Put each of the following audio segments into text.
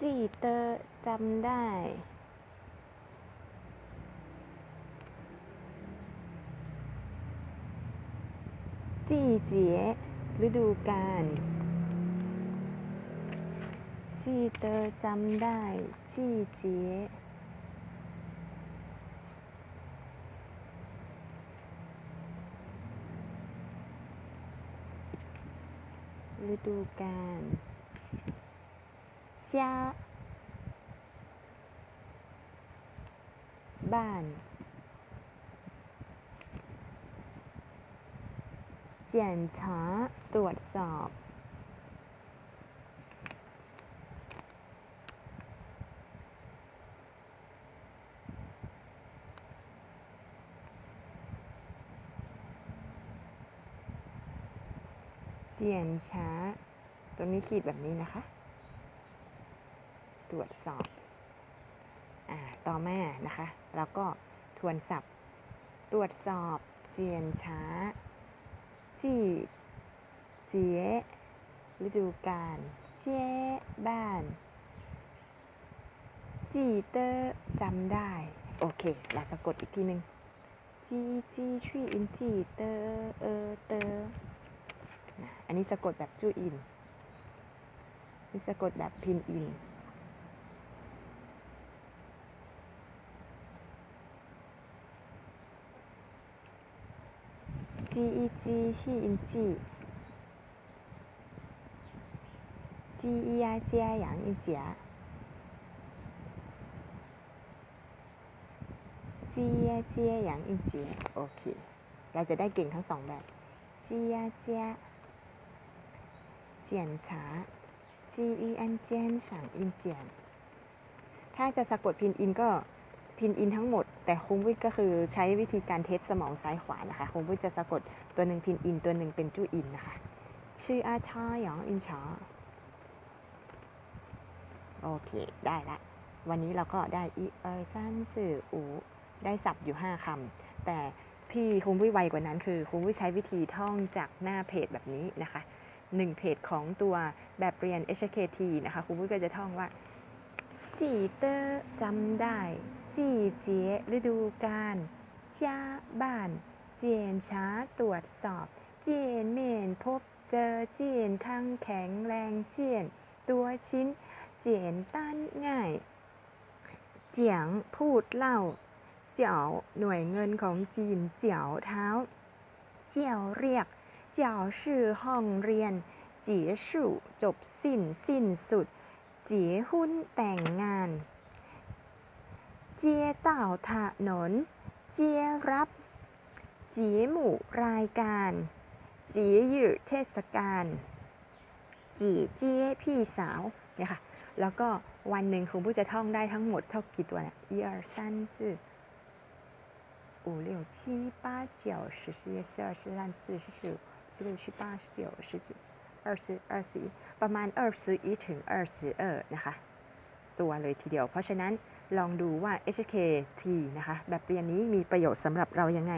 จีเตอร์จำได้จีเจียฤดูกาลจีเตอร์จำได้ จีเจียฤดูกาล จ้าบ้าน检查ตรวจสอบ เจียนช้าตรงนี้ขีดแบบนี้นะคะ ตรวจสอบอต่อมานะคะแล้วก็ทวนศัพท์ ตรวจสอบ เจียนช้า จีเจียฤดูกาลเจ๊บ้าน จีเตอร์จำได้ โอเค เราสะกดอีกทีหนึ่งจีจีชื่ออินจีเตอร์เออเตอร์อันนี้สะกดแบบจูอิน นี่สะกดแบบพินอิน จีอีจีชื่ออินจีจีอีไอจีไอหยางอีเจียจีอีไอจีไอหยางอีเจียโอเค เราจะได้เก่งทั้งสองแบบจีไอจีเจียนฉาจีอีอันเจียนฉางอินเจียนถ้าจะสะกดพินอินก็ พินอินทั้งหมด แต่คงวิทย์ก็คือใช้วิธีการเทสสมองซ้ายขวานะคะคงวิทย์จะสะกดตัวหนึ่งพินอินตัวหนึ่งเป็นจู้อินนะคะ ชื่ออาชาหยองอินชาโอเค ได้ละ วันนี้เราก็ได้อีเออร์ซันสื่ออูได้สับอยู่ 5คำแต่ที่คงวิไวกว่านั้นคือคงวิใช้วิธีท่องจากหน้าเพจแบบนี้นะคะหนึ่งเพจของตัวแบบเรียน HKT นะคะครูวิก็จะท่องว่า จีเตอร์จำได้ จีเจียฤดูกาลจ้าบ้าน เจียนช้าตรวจสอบ เจียนเมนพบเจอ เจียนข้างแข็งแรงเจียน ตัวชิ้น เจียนต้านง่ายเจียงพูดเล่า เจียวหน่วยเงินของจีนเจียวเท้า เจียวเรียก เจียวชื่อห้องเรียนจีสู่จบสิ้นสิ้นสุด เจียหุ้นแต่งงาน เจียเต่าถนน เจียรับ เจียหมู่รายการ เจียหยือเทศกาล จีเจียพี่สาวเนี่ยค่ะ แล้วก็วันหนึ่งคุณผู้จะท่องได้ทั้งหมดเท่ากี่ตัวเนี่ย一二三四五六七八九十十一十二十三十四十五十六十八十九十九 二十二十一ประมาณ21ถึง22นะคะ ตัวเลยทีเดียว เพราะฉะนั้นลองดูว่า HKT นะคะ แบบเรียนนี้มีประโยชน์สำหรับเรายังไง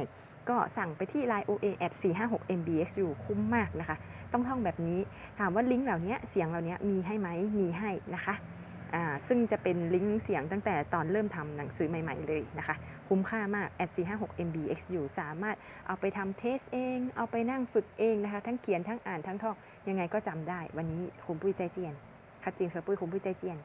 ก็สั่งไปที่ Line OA at 456 MBXU คุ้มมากนะคะ ต้องท่องแบบนี้ ถามว่าลิงก์เหล่านี้เสียงเหล่านี้มีให้ไหมมีให้นะคะอ่า ซึ่งจะเป็นลิงก์เสียงตั้งแต่ตอนเริ่มทำหนังสือใหม่ ๆ เลยนะคะ คุ้มค่ามาก a d 456 MBXU สามารถเอาไปทำเทสเอง เอาไปนั่งฝึกเองนะคะ ทั้งเขียนทั้งอ่านทั้งท่องยังไงก็จำได้ วันนี้คุณปุ้ยใจเจียนคัดจริงเธอปุ้ยคุณปุ้ยใจเจียน